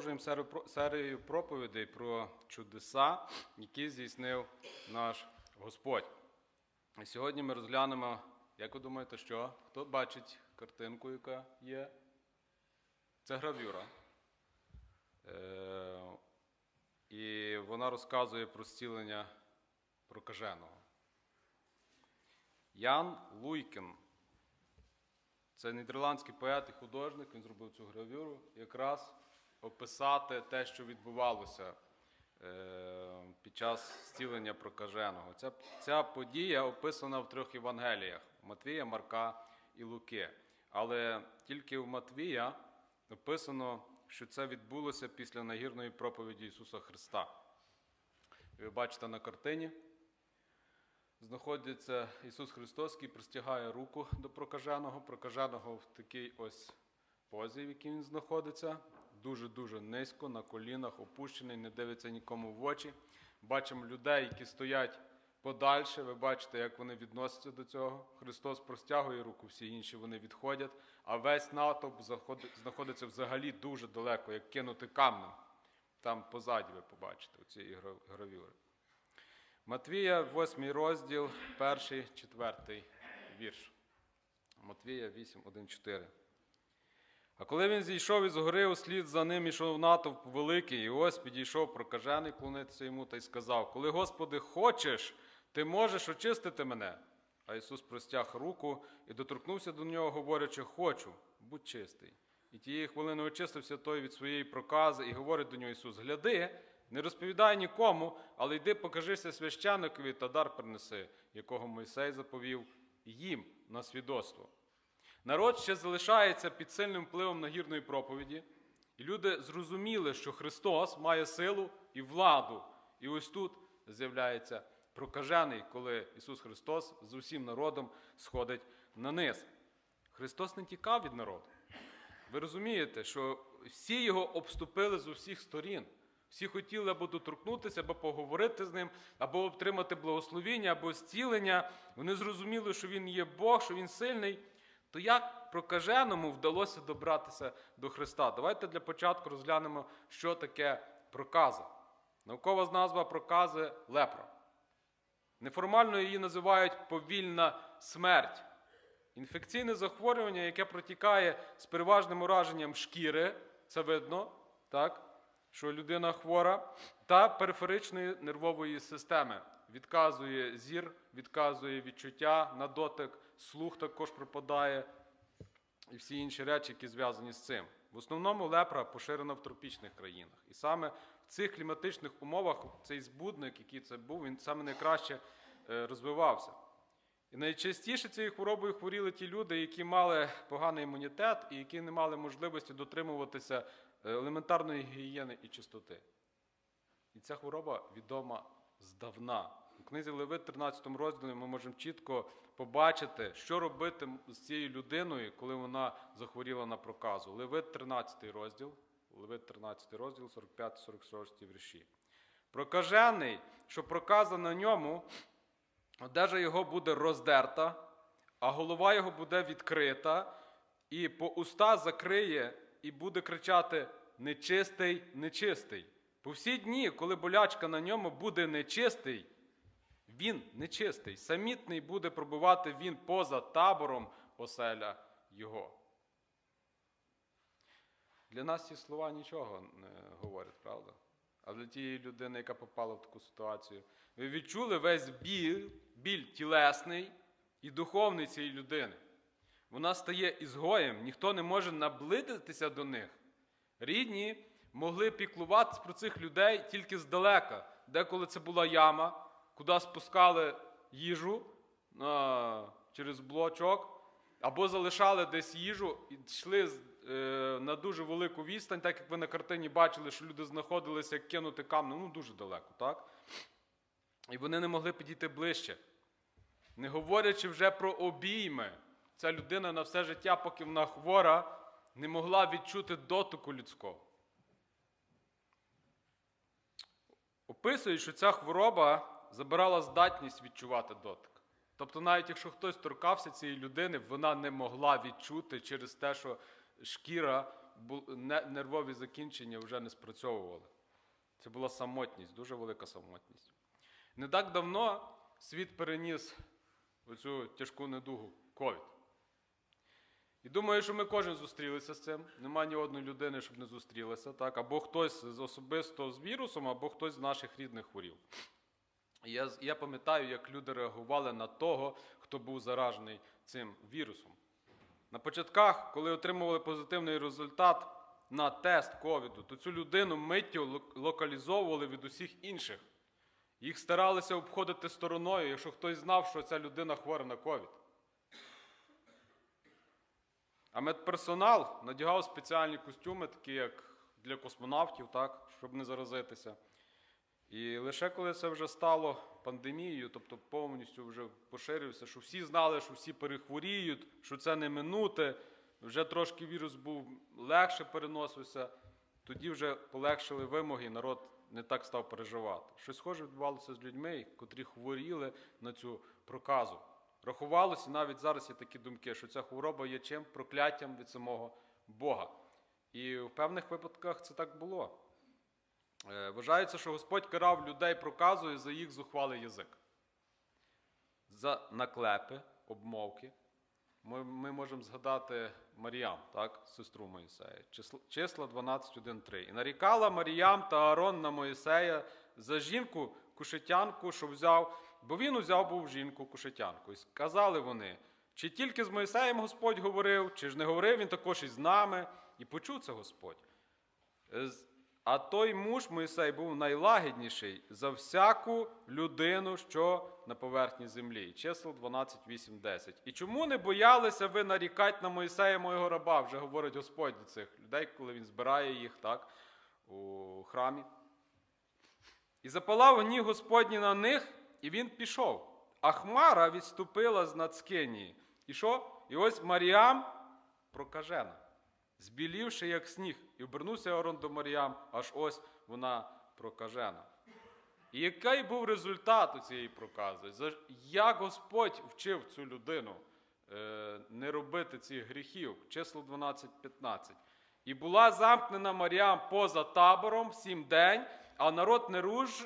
Продовжуємо серію проповідей про чудеса, які здійснив наш Господь. І сьогодні ми розглянемо, як ви думаєте, що? Хто бачить картинку, яка є? Це гравюра. Е, і вона розказує про зцілення прокаженого. Ян Луйкен. Це нідерландський поет і художник, він зробив цю гравюру якраз описати те, що відбувалося е, під час зцілення прокаженого. Ця, ця подія описана в трьох Євангеліях Матвія, Марка і Луки. Але тільки в Матвія описано, що це відбулося після нагірної проповіді Ісуса Христа. Ви бачите на картині знаходиться Ісус Христос, який простягає руку до прокаженого, прокаженого в такій ось позі, в якій він знаходиться, дуже-дуже низько, на колінах, опущений, не дивиться нікому в очі. Бачимо людей, які стоять подальше. Ви бачите, як вони відносяться до цього. Христос простягує руку, всі інші вони відходять, а весь натовп знаходиться взагалі дуже далеко, як кинути камнем. Там позаді ви побачите цієї гравюри. Матвія, 8 розділ, 1, 4 вірш. Матвія 8, 1, 4. А коли він зійшов із гори, услід за ним ішов натовп великий, і ось підійшов прокажений клонитися йому та й сказав: Коли, Господи, хочеш, ти можеш очистити мене. А Ісус простяг руку і доторкнувся до нього, говорячи: Хочу, будь чистий. І тієї хвилини очистився той від своєї прокази, і говорить до нього Ісус: Гляди, не розповідай нікому, але йди покажися священникові та дар принеси, якого Мойсей заповів їм на свідоцтво. Народ ще залишається під сильним впливом нагірної проповіді, і люди зрозуміли, що Христос має силу і владу. І ось тут з'являється прокажений, коли Ісус Христос з усім народом сходить на низ. Христос не тікав від народу. Ви розумієте, що всі його обступили з усіх сторін. Всі хотіли або доторкнутися, або поговорити з ним, або отримати благословіння, або зцілення. Вони зрозуміли, що він є Бог, що він сильний. То як прокаженому вдалося добратися до Христа? Давайте для початку розглянемо, що таке проказа. Наукова назва прокази лепра. Неформально її називають повільна смерть. Інфекційне захворювання, яке протікає з переважним ураженням шкіри, це видно, так? що людина хвора, та периферичної нервової системи. Відказує зір, відказує відчуття на дотик, слух також пропадає і всі інші речі, які зв'язані з цим. В основному лепра поширена в тропічних країнах. І саме в цих кліматичних умовах цей збудник, який це був, він саме найкраще е, розвивався. І найчастіше цією хворобою хворіли ті люди, які мали поганий імунітет і які не мали можливості дотримуватися е, елементарної гігієни і чистоти. І ця хвороба відома здавна. У книзі Левит, 13 розділі, ми можемо чітко побачити, що робити з цією людиною, коли вона захворіла на проказу. Левит, 13 розділ, Левит, 13 розділ, 45-46 вірші. Прокажений, що проказа на ньому, одежа його буде роздерта, а голова його буде відкрита, і по уста закриє і буде кричати нечистий, нечистий. По всі дні, коли болячка на ньому буде нечистий, він нечистий. Самітний буде пробувати він поза табором оселя його. Для нас ці слова нічого не говорять, правда? А для тієї людини, яка попала в таку ситуацію, ви відчули весь біль, біль тілесний і духовний цієї людини. Вона стає ізгоєм, ніхто не може наблизитися до них. Рідні могли піклуватися про цих людей тільки здалека, деколи це була яма, куди спускали їжу а, через блочок, або залишали десь їжу і йшли е, на дуже велику відстань, так як ви на картині бачили, що люди знаходилися як кинути камнем, ну дуже далеко, так? І вони не могли підійти ближче. Не говорячи вже про обійми, ця людина на все життя, поки вона хвора, не могла відчути дотику людського. Описують, що ця хвороба забирала здатність відчувати дотик. Тобто, навіть якщо хтось торкався цієї людини, вона не могла відчути через те, що шкіра нервові закінчення вже не спрацьовували. Це була самотність, дуже велика самотність. Не так давно світ переніс оцю тяжку недугу ковід. І думаю, що ми кожен зустрілися з цим. Нема ні одної людини, щоб не зустрілися. Так? Або хтось особисто з вірусом, або хтось з наших рідних хворів. Я, я пам'ятаю, як люди реагували на того, хто був заражений цим вірусом. На початках, коли отримували позитивний результат на тест ковіду, то цю людину миттю лок- локалізовували від усіх інших. Їх старалися обходити стороною, якщо хтось знав, що ця людина хвора на ковід. А медперсонал надягав спеціальні костюми, такі як для космонавтів, так, щоб не заразитися. І лише коли це вже стало пандемією, тобто повністю вже поширився, що всі знали, що всі перехворіють, що це не минути, вже трошки вірус був легше переносився, тоді вже полегшили вимоги, і народ не так став переживати. Щось схоже відбувалося з людьми, котрі хворіли на цю проказу. Рахувалося, навіть зараз є такі думки, що ця хвороба є чим прокляттям від самого Бога. І в певних випадках це так було. Е, Вважається, що Господь карав людей проказою за їх зухвалий язик. За наклепи, обмовки. Ми, ми можемо згадати Маріям, так, сестру Моїсея, числа 12.1.3. І нарікала Маріям та Аарон на Моїсея за жінку кушетянку, що взяв, бо він узяв був жінку кушетянку. І сказали вони, чи тільки з Моїсеєм Господь говорив, чи ж не говорив він також і з нами, і почув це Господь. А той муж Моїсей був найлагідніший за всяку людину, що на поверхні землі. Число 12, 8, 10. І чому не боялися ви нарікати на Моїсея, мого раба? Вже говорить Господь цих людей, коли він збирає їх так, у храмі. І запалав гнів Господній на них, і він пішов. А хмара відступила з нацкинії. І що? І ось Маріам прокажена збілівши як сніг, і обернувся Аарон до Маріям, аж ось вона прокажена. І який був результат у цієї прокази? Як Господь вчив цю людину е, не робити цих гріхів? Число 12-15. І була замкнена Маріам поза табором сім день, а народ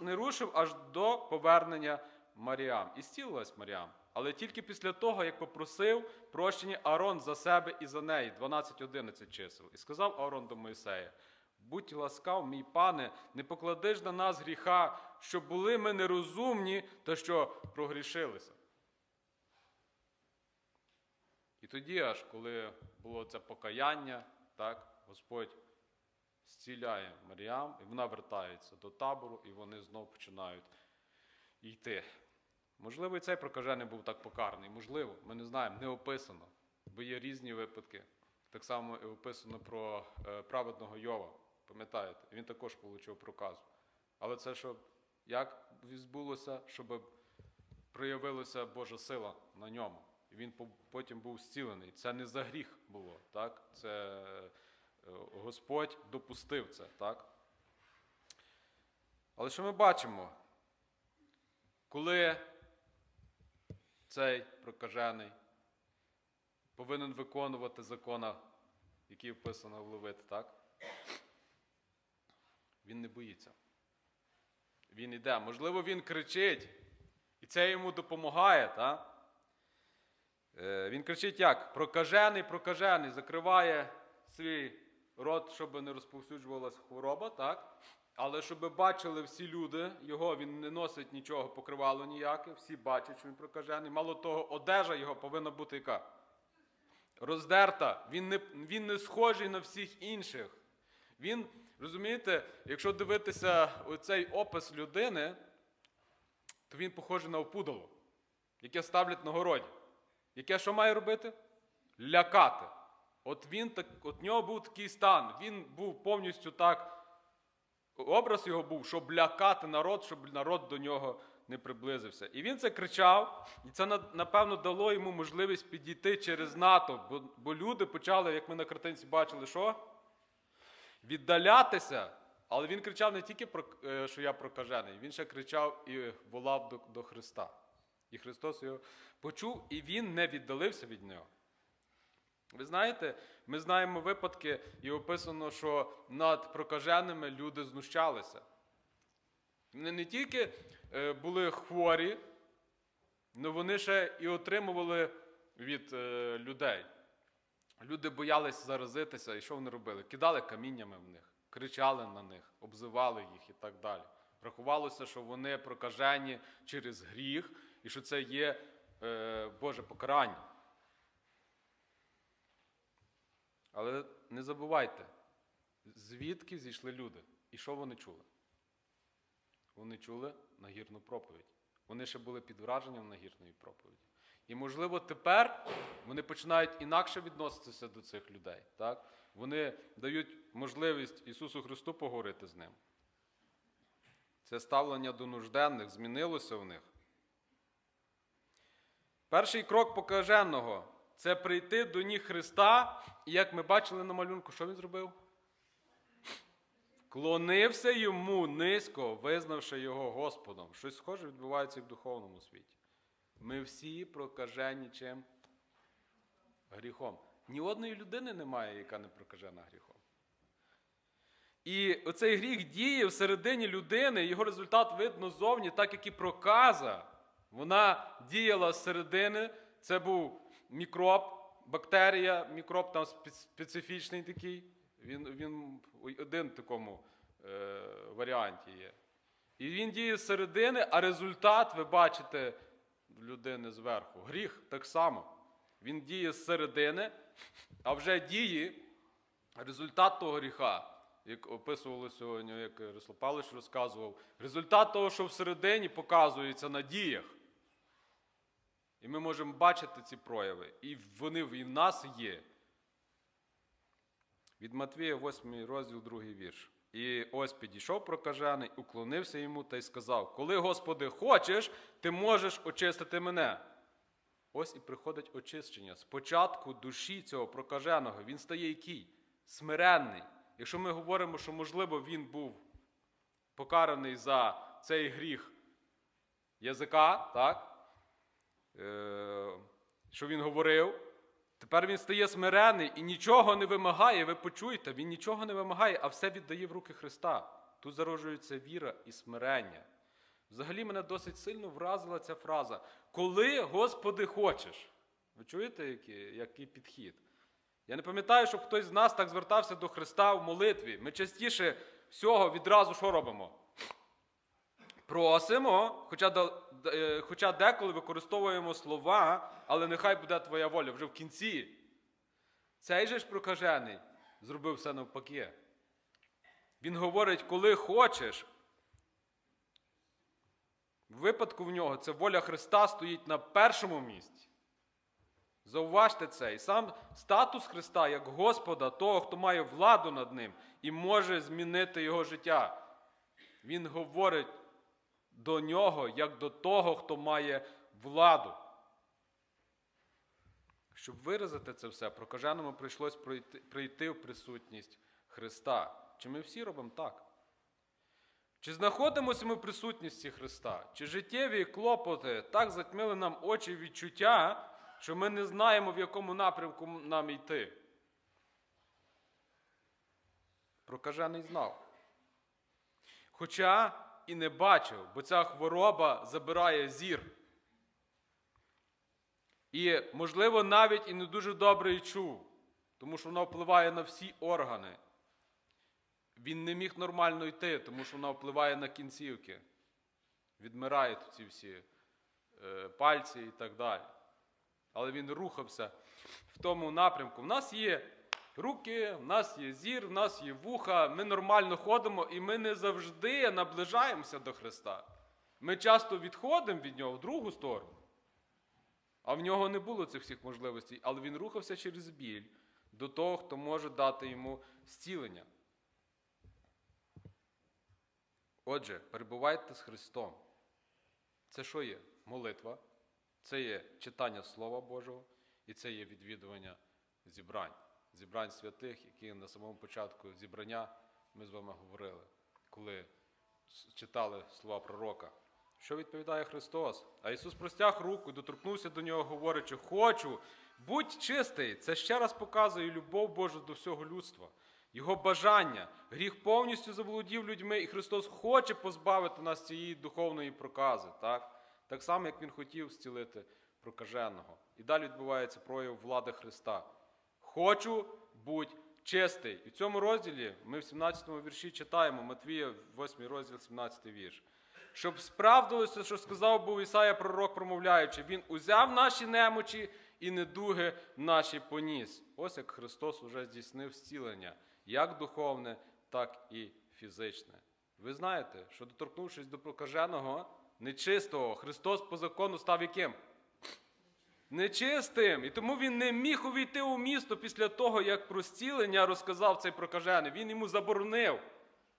не, рушив аж до повернення Маріам. І зцілилась Маріам. Але тільки після того, як попросив прощення Аарон за себе і за неї, 12-11 чисел. І сказав Аарон до Моїсея: Будь ласкав, мій пане, не покладиш на нас гріха, що були ми нерозумні та що прогрішилися. І тоді, аж коли було це покаяння, так, Господь зціляє Маріам, і вона вертається до табору, і вони знов починають йти. Можливо, і цей прокажений був так покараний, можливо, ми не знаємо, не описано, бо є різні випадки. Так само і описано про е, праведного Йова, пам'ятаєте, він також отримав проказу. Але це що, як відбулося, щоб проявилася Божа сила на ньому. І він потім був зцілений. Це не за гріх було, так? Це е, Господь допустив це, так? Але що ми бачимо? Коли цей прокажений повинен виконувати закона, який вписано в Левит, так? Він не боїться. Він іде. Можливо, він кричить, і це йому допомагає, так? Е, Він кричить як? Прокажений, прокажений, закриває свій рот, щоб не розповсюджувалася хвороба, так? Але щоб бачили всі люди, його він не носить нічого, покривало ніяке, всі бачать, що він прокажений. Мало того, одежа його повинна бути яка? Роздерта. Він не, він не схожий на всіх інших. Він, розумієте, якщо дивитися оцей опис людини, то він похожий на опудало, яке ставлять на городі. Яке що має робити? Лякати. От він так, от нього був такий стан. Він був повністю так. Образ його був, щоб лякати народ, щоб народ до нього не приблизився. І він це кричав, і це напевно дало йому можливість підійти через НАТО, бо, бо люди почали, як ми на картинці бачили, що? Віддалятися. Але він кричав не тільки про е, що я прокажений, він ще кричав і волав до, до Христа. І Христос його почув, і він не віддалився від нього. Ви знаєте, ми знаємо випадки, і описано, що над прокаженими люди знущалися. Вони не тільки е, були хворі, але вони ще і отримували від е, людей. Люди боялись заразитися, і що вони робили? Кидали каміннями в них, кричали на них, обзивали їх і так далі. Рахувалося, що вони прокажені через гріх, і що це є е, Боже покарання. Але не забувайте, звідки зійшли люди і що вони чули? Вони чули нагірну проповідь. Вони ще були під враженням нагірної проповіді. І, можливо, тепер вони починають інакше відноситися до цих людей. Так? Вони дають можливість Ісусу Христу поговорити з ним. Це ставлення до нужденних змінилося в них. Перший крок покаженого це прийти до ніг Христа, і як ми бачили на малюнку, що він зробив? Вклонився йому низько, визнавши його Господом. Щось схоже відбувається і в духовному світі. Ми всі прокажені чим? Гріхом. Ні одної людини немає, яка не прокажена гріхом. І оцей гріх діє всередині людини, його результат видно зовні, так як і проказа. Вона діяла зсередини, це був мікроб, бактерія, мікроб там специфічний такий. Він, він один в такому е, варіанті є. І він діє зсередини, а результат, ви бачите, людини зверху. Гріх так само. Він діє зсередини, а вже дії, результат того гріха, як описували сьогодні, як Павлович розказував, результат того, що всередині показується на діях. І ми можемо бачити ці прояви, і вони в нас є. Від Матвія, 8 розділ, 2 вірш. І ось підійшов прокажений, уклонився йому та й сказав: Коли, Господи, хочеш, ти можеш очистити мене. Ось і приходить очищення. Спочатку душі цього прокаженого він стає який? Смиренний. Якщо ми говоримо, що, можливо, він був покараний за цей гріх язика, так? Е, що він говорив, тепер він стає смирений і нічого не вимагає. Ви почуєте, він нічого не вимагає, а все віддає в руки Христа. Тут зароджується віра і смирення. Взагалі мене досить сильно вразила ця фраза. Коли, Господи, хочеш. Ви чуєте, який, який підхід? Я не пам'ятаю, щоб хтось з нас так звертався до Христа в молитві. Ми частіше всього відразу що робимо? Просимо, хоча, хоча деколи використовуємо слова, але нехай буде твоя воля вже в кінці. Цей же ж прокажений зробив все навпаки. Він говорить, коли хочеш. В випадку в нього це воля Христа стоїть на першому місці. Зауважте це. І сам статус Христа як Господа, того, хто має владу над ним і може змінити його життя. Він говорить до нього як до того, хто має владу. Щоб виразити це все, прокаженому прийшлось прийти в присутність Христа. Чи ми всі робимо так? Чи знаходимося ми в присутності Христа? Чи життєві клопоти так затьмили нам очі відчуття, що ми не знаємо, в якому напрямку нам йти? Прокажений знав. Хоча і не бачив, бо ця хвороба забирає зір. І, можливо, навіть і не дуже добре чув, тому що вона впливає на всі органи. Він не міг нормально йти, тому що вона впливає на кінцівки. Відмирають ці всі е, пальці і так далі. Але він рухався в тому напрямку. В нас є руки, в нас є зір, в нас є вуха, ми нормально ходимо і ми не завжди наближаємося до Христа. Ми часто відходимо від нього в другу сторону. А в нього не було цих всіх можливостей, але він рухався через біль до того, хто може дати йому зцілення. Отже, перебувайте з Христом. Це що є? Молитва, це є читання Слова Божого, і це є відвідування зібрань, зібрань святих, які на самому початку зібрання ми з вами говорили, коли читали слова пророка. Що відповідає Христос? А Ісус простяг руку, і доторкнувся до нього, говорячи: Хочу, Будь чистий, це ще раз показує любов Божу до всього людства, його бажання. Гріх повністю заволодів людьми, і Христос хоче позбавити нас цієї духовної прокази. Так, так само, як Він хотів зцілити прокаженого. І далі відбувається прояв влади Христа. Хочу будь чистий. І в цьому розділі ми в 17 вірші читаємо Матвія, 8 розділ, 17 вірш. Щоб справдилося, що сказав був Ісая пророк, промовляючи, Він узяв наші немочі і недуги наші поніс. Ось як Христос уже здійснив зцілення, як духовне, так і фізичне. Ви знаєте, що доторкнувшись до прокаженого, нечистого, Христос по закону став яким? Нечистим. І тому він не міг увійти у місто після того, як про зцілення розказав цей прокажений. Він йому заборонив.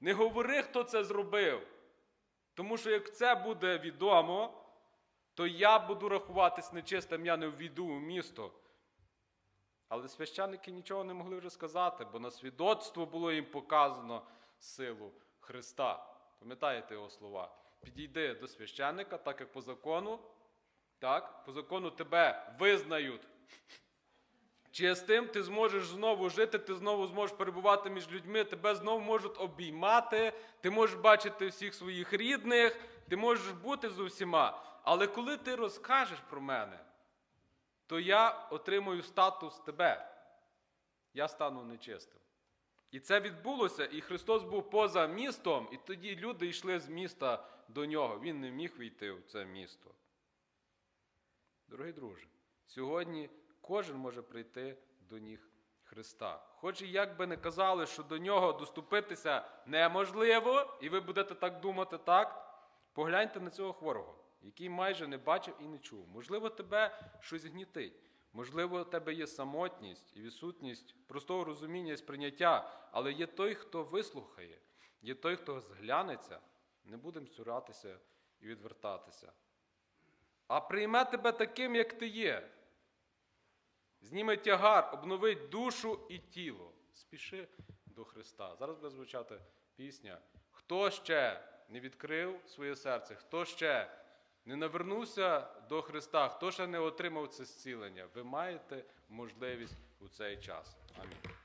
Не говори, хто це зробив. Тому що як це буде відомо, то я буду рахуватись нечистим, я не ввійду у місто. Але священники нічого не могли вже сказати, бо на свідоцтво було їм показано силу Христа. Пам'ятаєте його слова? Підійди до священника, так як по закону, так, по закону тебе визнають чистим, ти зможеш знову жити, ти знову зможеш перебувати між людьми, тебе знову можуть обіймати, ти можеш бачити всіх своїх рідних, ти можеш бути з усіма. Але коли ти розкажеш про мене, то я отримую статус тебе. Я стану нечистим. І це відбулося, і Христос був поза містом, і тоді люди йшли з міста до нього. Він не міг війти в це місто. Дорогі друже, сьогодні кожен може прийти до ніг Христа. Хоч і як би не казали, що до нього доступитися неможливо, і ви будете так думати, так, погляньте на цього хворого, який майже не бачив і не чув. Можливо, тебе щось гнітить. Можливо, у тебе є самотність і відсутність простого розуміння і сприйняття, але є той, хто вислухає, є той, хто зглянеться, не будемо цуратися і відвертатися а прийме тебе таким, як ти є. Зніме тягар, обновить душу і тіло. Спіши до Христа. Зараз буде звучати пісня. Хто ще не відкрив своє серце, хто ще не навернувся до Христа, хто ще не отримав це зцілення, ви маєте можливість у цей час. Амінь.